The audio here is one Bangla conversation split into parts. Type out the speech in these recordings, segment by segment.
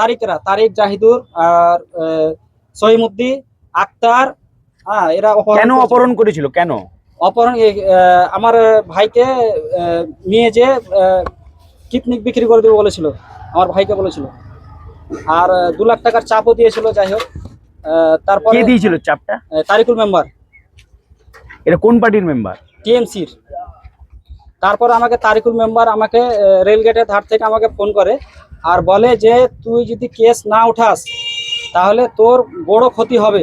তারিকরা তারিক জাহিদুর আর সহিমুদ্দি আক্তার হ্যাঁ এরা অপহরণ কেন। অপহরণ করেছিল? কেন? অপহরণ আমার ভাইকে নিয়ে যে কিডনিক বিক্রি করে দেবে বলেছিল আমার ভাইকে বলেছিল। আর দু লাখ টাকার চাপও দিয়েছিল যাই হোক। তারপরে কে দিয়েছিল চাপটা? তারিকুল মেম্বার। এটা কোন পার্টির মেম্বার? টিএমসির। তারপর আমাকে তারিকুল মেম্বার আমাকে রেলগেটের ধার থেকে আমাকে ফোন করে আর বলে যে তুই যদি কেস না উঠাস তাহলে তোর বড় ক্ষতি হবে।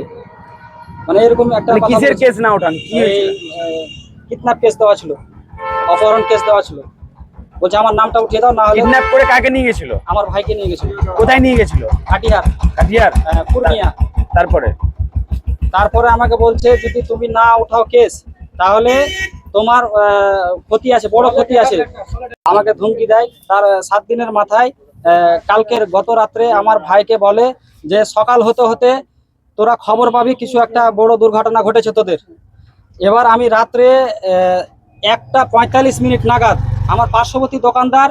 মানে এরকম একটা কিসের কেস না হয়েছিল? কিডন্যাপ কেস দেওয়া ছিল। অপহরণ কেস দেওয়া ছিল। বলছে আমার নামটা উঠিয়ে দাও না হলে কিডন্যাপ করে কাকে নিয়ে গেছিল? আমার ভাইকে নিয়ে গেছিল। কোথায় নিয়ে গেছিল? কাটিহার। কাটিয়ার আহ, পূর্ণিয়া। তারপরে? তারপরে আমাকে বলছে যদি তুমি না উঠাও কেস তাহলে তোমার ক্ষতি আছে বড় ক্ষতি আছে। আমাকে ধুমকি দেয় তার সাত দিনের মাথায় কালকের গত রাত্রে আমার ভাইকে বলে যে সকাল হতে হতে তোরা খবর পাবি কিছু একটা বড় দুর্ঘটনা ঘটেছে তোদের। এবার আমি রাত্রে একটা পঁয়তাল্লিশ মিনিট নাগাদ আমার পার্শ্ববর্তী দোকানদার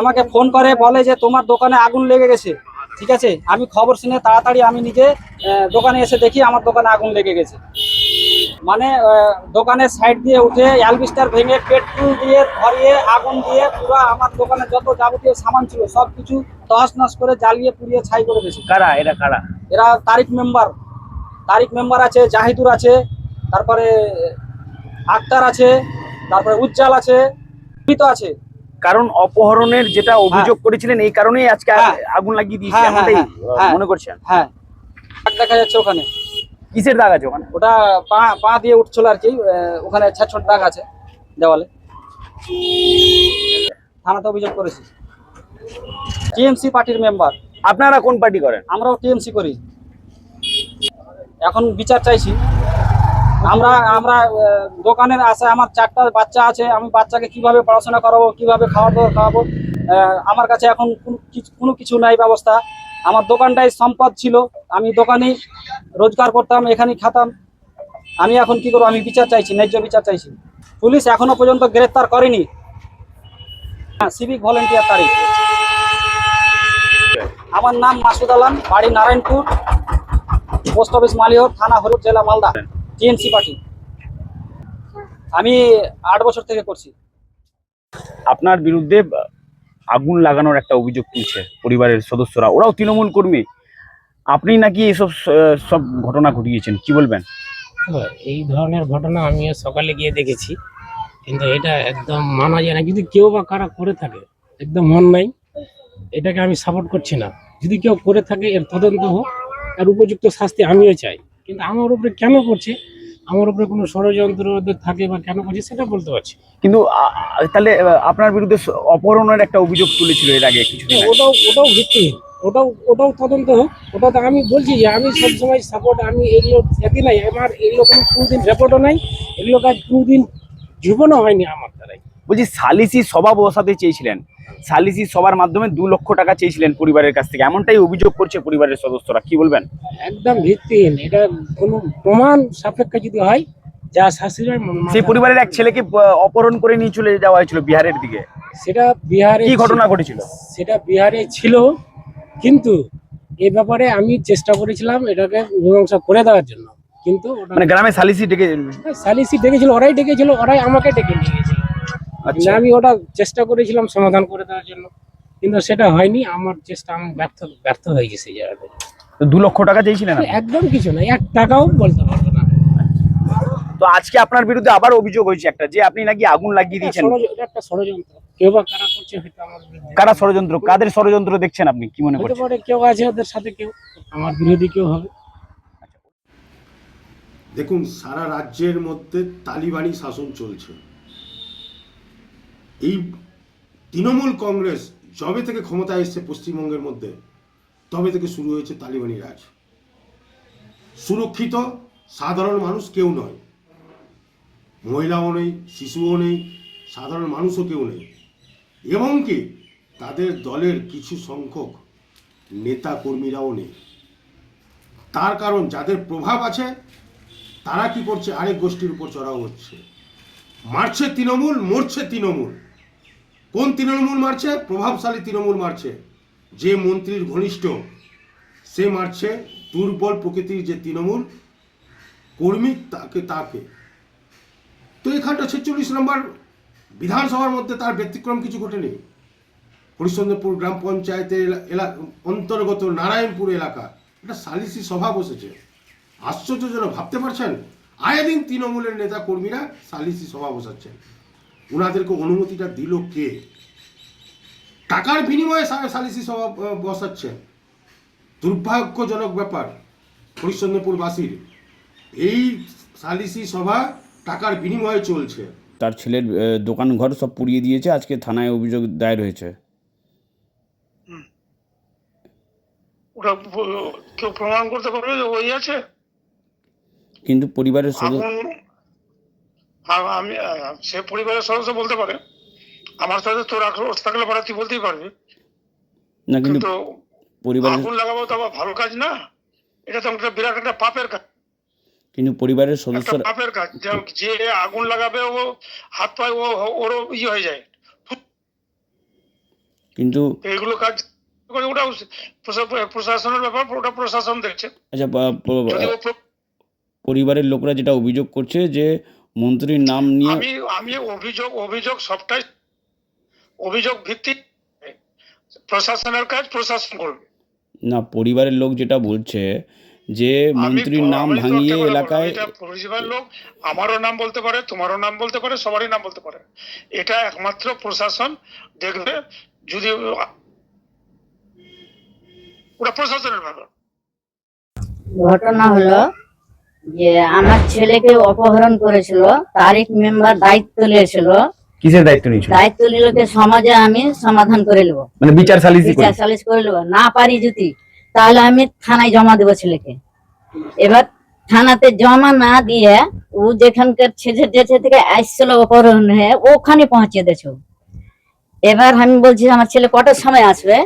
আমাকে ফোন করে বলে যে তোমার দোকানে আগুন লেগে গেছে। ঠিক আছে? আমি খবর শুনে তাড়াতাড়ি আমি নিজে দোকানে এসে দেখি আমার দোকানে আগুন লেগে গেছে। মানে দোকানের সাইড দিয়ে উঠে অ্যালবিস্টার ভেঙে পেট্রোল দিয়ে ধরিয়ে আগুন দিয়ে পুরো আমার দোকানে যত যাবতীয় সামান ছিল সব কিছু তহস নস করে জ্বালিয়ে পুড়িয়ে ছাই করে দিয়েছে। কারা? এরা কারা? এরা তারিক মেম্বার। তারিক মেম্বার আছে জাহিদুর আছে তারপরে আক্তার আছে তারপরে উজ্জ্বল আছে আছে। কারণ অপহরণের যেটা অভিযোগ করেছিলেন এই কারণেই আজকে হ্যাঁ। আগুন লাগিয়ে দিয়েছে হ্যাঁ, হ্যাঁ, এমনটাই হ্যাঁ, হ্যাঁ। মনে করছেন? হ্যাঁ। দেখা যাচ্ছে ওখানে। কিসের দাগ আছে ওখানে? ওটা পা পা দিয়ে উঠছিল আর কি ওখানে ছোট ছোট দাগ আছে দেওয়ালে। থানাতে অভিযোগ করেছি। টিএমসি পার্টির মেম্বার। আপনারা কোন পার্টি করেন? আমরাও টিএমসি করি। এখন বিচার চাইছি। আমরা আমরা দোকানের আশায় আমার চারটা বাচ্চা আছে, আমি বাচ্চাকে কীভাবে পড়াশোনা করাবো, কীভাবে খাওয়া দাওয়া খাওয়াবো আমার কাছে এখন কোনো কিছু- নাই ব্যবস্থা। আমার দোকানটাই সম্পদ ছিল, আমি দোকানেই রোজগার করতাম, এখানেই খাতাম। আমি এখন কি করব, আমি বিচার চাইছি, ন্যায্য বিচার চাইছি। পুলিশ এখনও পর্যন্ত গ্রেপ্তার করেনি। হ্যাঁ সিভিক ভলেন্টিয়ার তারিখ। আমার নাম মাসুদ আলম, বাড়ি নারায়ণপুর, পোস্ট অফিস মালিহর, থানা হলুদ, জেলা মালদা। TMC party. আমি আট বছর থেকে করছি। আপনার বিরুদ্ধে আগুন লাগানোর একটা অভিযোগ তুলছে পরিবারের সদস্যরা। ওরাও তৃণমূল কর্মী। আপনি নাকি এসব সব ঘটনা ঘটিয়েছেন কি বলবেন? হ্যাঁ, এই ধরনের ঘটনা আমিও সকালে গিয়ে দেখেছি। কিন্তু এটা একদম মানা যায় না। যদি কেউ বা কারা করে থাকে একদম মন নাই এটাকে আমি সাপোর্ট করছি না। যদি কেউ করে থাকে এর তদন্ত হোক আর উপযুক্ত শাস্তি আমিও চাই। কিন্তু আমার উপরে কেন করছে? আমার উপরে কোনো ষড়যন্ত্র থাকে বা কেন করছে সেটা বলতে পারছি কিন্তু তাহলে আপনার বিরুদ্ধে অপহরণের একটা অভিযোগ তুলেছিল এর আগে আগে। ওটাও ওটাও ভিত্তিহীন ওটাও ওটাও তদন্ত হোক। ওটা তো আমি বলছি যে আমি সবসময় সাপোর্ট আমি এগুলো একই নাই আমার এগুলো কোনো দিন রেপোর্টও নাই এগুলো কাজ কোনোদিন জীবনও হয়নি আমার। বলছি সালিসি সভা বসাতে চেয়েছিলেন। সালিসি সবার মাধ্যমে দু লক্ষ টাকা চেয়েছিলেন পরিবারের কাছ থেকে। এমনটাই অভিযোগ করছে পরিবারের সদস্যরা। কি বলবেন? একদম ভিত্তিহীন। এটা কোনো প্রমাণ সাপেক্ষে যদি হয় যা হয় সেই পরিবারের এক ছেলেকে অপহরণ করে নিয়ে চলে যাওয়া হয়েছিল বিহারের দিকে। সেটা বিহারে কি ঘটনা ঘটেছিল? সেটা বিহারে ছিল। কিন্তু এ ব্যাপারে আমি চেষ্টা করেছিলাম এটাকে মীমাংসা করে দেওয়ার জন্য। কিন্তু মানে গ্রামে সালিসি ডেকে সালিসি ডেকেছিল ওরাই ডেকেছিল ওরাই আমাকে ডেকে নিয়ে আচ্ছা। আমি ওটা চেষ্টা করেছিলাম সমাধান করে দেওয়ার জন্য কিন্তু সেটা হয়নি। আমার চেষ্টা আমি ব্যর্থ ব্যর্থ হয়ে গেছে জায়গাতে। তো দু লক্ষ টাকা চেয়েছিলেন? একদম কিছু না এক টাকাও বলতে পারব না। তো আজকে আপনার বিরুদ্ধে আবার অভিযোগ হয়েছে একটা যে আপনি নাকি আগুন লাগিয়ে দিয়েছেন। এটা একটা ষড়যন্ত্র। কেউ বা কারা করছে হয়তো আমার বিরুদ্ধে। কারা ষড়যন্ত্র? কাদের ষড়যন্ত্র দেখছেন আপনি? কি মনে করছেন? পারে কেউ আছে ওদের সাথে কেউ আমার বিরোধী কেউ হবে। দেখুন সারা রাজ্যের মধ্যে তালিবানি শাসন চলছে। এই তৃণমূল কংগ্রেস যবে থেকে ক্ষমতায় এসছে পশ্চিমবঙ্গের মধ্যে, তবে থেকে শুরু হয়েছে তালিবানি রাজ। সুরক্ষিত, সাধারণ মানুষ কেউ নয়। মহিলাও নেই, শিশুও নেই, সাধারণ মানুষও কেউ নেই। এবং কি, তাদের দলের কিছু সংখ্যক নেতা কর্মীরাও নেই। তার কারণ যাদের প্রভাব আছে, তারা কি করছে? আরেক গোষ্ঠীর উপর চড়াও হচ্ছে। মারছে তৃণমূল, মরছে তৃণমূল। কোন তৃণমূল মারছে? প্রভাবশালী তৃণমূল মারছে। যে মন্ত্রীর ঘনিষ্ঠ, সে মারছে দুর্বল প্রকৃতির যে তৃণমূল কর্মী তাকে তাকে। তো এখানটা ছেচল্লিশ নম্বর বিধানসভার মধ্যে তার ব্যতিক্রম কিছু ঘটেনি। হরিশ্চন্দ্রপুর গ্রাম পঞ্চায়েতের অন্তর্গত নারায়ণপুর এলাকা। একটা সালিসি সভা বসেছে। আশ্চর্যজনক, ভাবতে পারছেন? আয়ে দিন তৃণমূলের নেতা কর্মীরা সালিসি সভা বসাচ্ছেন। ওনাদেরকে অনুমতিটা দিল কে? টাকার বিনিময়ে সা- সালিসি সভা বসাচ্ছেন দুর্ভাগ্যজনক ব্যাপার হরিশ্চন্দ্রপুরবাসীর। এই সালিসি সভা টাকার বিনিময়ে চলছে। তার ছেলের দোকান ঘর সব পুড়িয়ে দিয়েছে আজকে থানায় অভিযোগ দায়ের হয়েছে। ওটা কেউ প্রমাণ করতে পারবে যে ওই আছে? কিন্তু পরিবারের সদস্য আমি সে পরিবারের সদস্য বলতে পারে। আমার সাথে তোর আক্রোশ থাকলে পরে তুই বলতেই পারবি। না কিন্তু পরিবারের আগুন লাগাবো তো আবার ভালো কাজ না। এটা তো একটা বিরাট একটা পাপের কাজ। কিন্তু পরিবারের সদস্য পাপের কাজ। যে- আগুন লাগাবে ও হাত পায়ে ও ওরও ইয়ে হয়ে যায়। কিন্তু এগুলো কাজ ওটা প্রশাসনের ব্যাপার ওটা প্রশাসন দেখছে। আচ্ছা পরিবারের লোকরা যেটা অভিযোগ করছে যে মন্ত্রীর নাম নিয়ে আমি আমি অভিযোগ অভিযোগ সবটাই অভিযোগ ভিত্তিক প্রশাসনের কাজ প্রশাসন করবে। না পরিবারের লোক যেটা বলছে যে মন্ত্রীর নাম ভাঙিয়ে এলাকায় এটা পরিষেবার লোক আমারও নাম বলতে পারে তোমারও নাম বলতে পারে সবারই নাম বলতে পারে। এটা একমাত্র প্রশাসন দেখবে যদি ওটা প্রশাসনের ব্যাপার। ঘটনা হলো যে আমার ছেলেকে অপহরণ করেছিল তারিখ মেম্বার দায়িত্ব নিয়েছিল। কিসের দায়িত্ব নিয়েছিল? দায়িত্ব নিলকে সমাজে আমি সমাধান করে নেব। মানে বিচার সালিসি বিচার সালিশ করে নেব। না পারি যদি তাহলে আমি থানায় জমা দেবো ছেলেকে। এবার থানাতে জমা না দিয়ে ও যেখানকার ছেলে যেছে থেকে আসছিল অপহরণ হয়ে ওখানে পৌঁছে দিয়েছে। এবার আমি বলছি আমার ছেলে কটার সময় আসবে?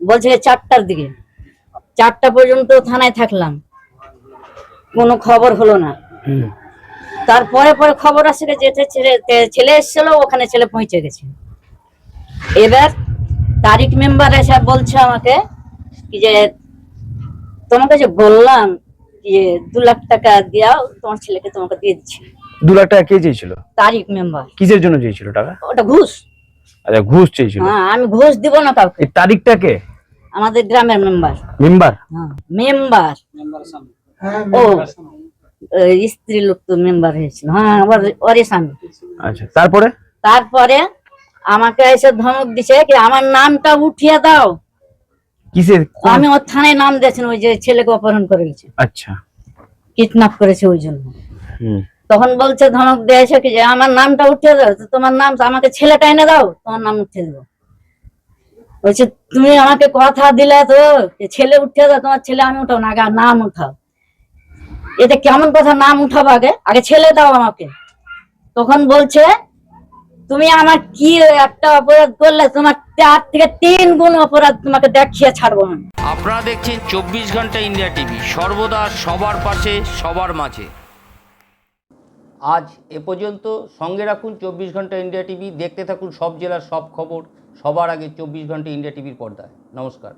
বলছে চারটার দিকে। চারটা পর্যন্ত থানায় থাকলাম। কোনো খবর হলো না। তারপরে পরে খবর আসে যে যে ছেলে ছেলে এসেছিল ওখানে ছেলে পৌঁছে গেছে। এবার তারিখ মেম্বার এসে বলছে আমাকে যে তোমাকে যে বললাম যে দু লাখ টাকা দিয়াও তোমার ছেলেকে তোমাকে দিয়ে দিচ্ছি। দু লাখ টাকা কে চেয়েছিল? তারিখ মেম্বার কিসের জন্য চেয়েছিল টাকা? ওটা ঘুষ। আচ্ছা ঘুষ চেয়েছিল। হ্যাঁ আমি ঘুষ দিব না কাউকে। তারিখটা কে? আমাদের গ্রামের মেম্বার মেম্বার হ্যাঁ মেম্বার মেম্বারের সামনে। ও। এই স্ত্রী লোক তো মেম্বার হয়েছিল। হ্যাঁ ওর ওরই স্বামী। আচ্ছা তারপরে? তারপরে আমাকে এসে ধমক দিছে কি আমার নামটা উঠিয়ে দাও। কিসের? আমি ওর থানায় নাম দিয়েছেন ওই যে ছেলেকে অপহরণ করে গেছে। আচ্ছা। কিডন্যাপ করেছে ওই জন্য। তখন বলছে ধমক দিয়েছে কি যে আমার নামটা উঠিয়ে দাও তো তোমার নাম আমাকে ছেলেটা এনে দাও তোমার নাম উঠিয়ে দেবো বলছে তুমি আমাকে কথা দিলে তো ছেলে উঠিয়ে দাও তোমার ছেলে আমি উঠাও না আগে নাম উঠাও। এটা কেমন কথা নাম উঠাবো আগে? আগে ছেলে দাও আমাকে। তখন বলছে তুমি আমার কি একটা অপরাধ করলে? তোমার চার থেকে তিন গুণ অপরাধ তোমাকে দেখিয়ে ছাড়বো আমি। আপনারা দেখছেন চব্বিশ ঘণ্টা ইন্ডিয়া টিভি। সর্বদা সবার পাশে সবার মাঝে। আজ এ পর্যন্ত সঙ্গে রাখুন চব্বিশ ঘণ্টা ইন্ডিয়া টিভি। দেখতে থাকুন সব জেলার সব খবর। সবার আগে চব্বিশ ঘণ্টা ইন্ডিয়া টিভির পর্দায়। নমস্কার।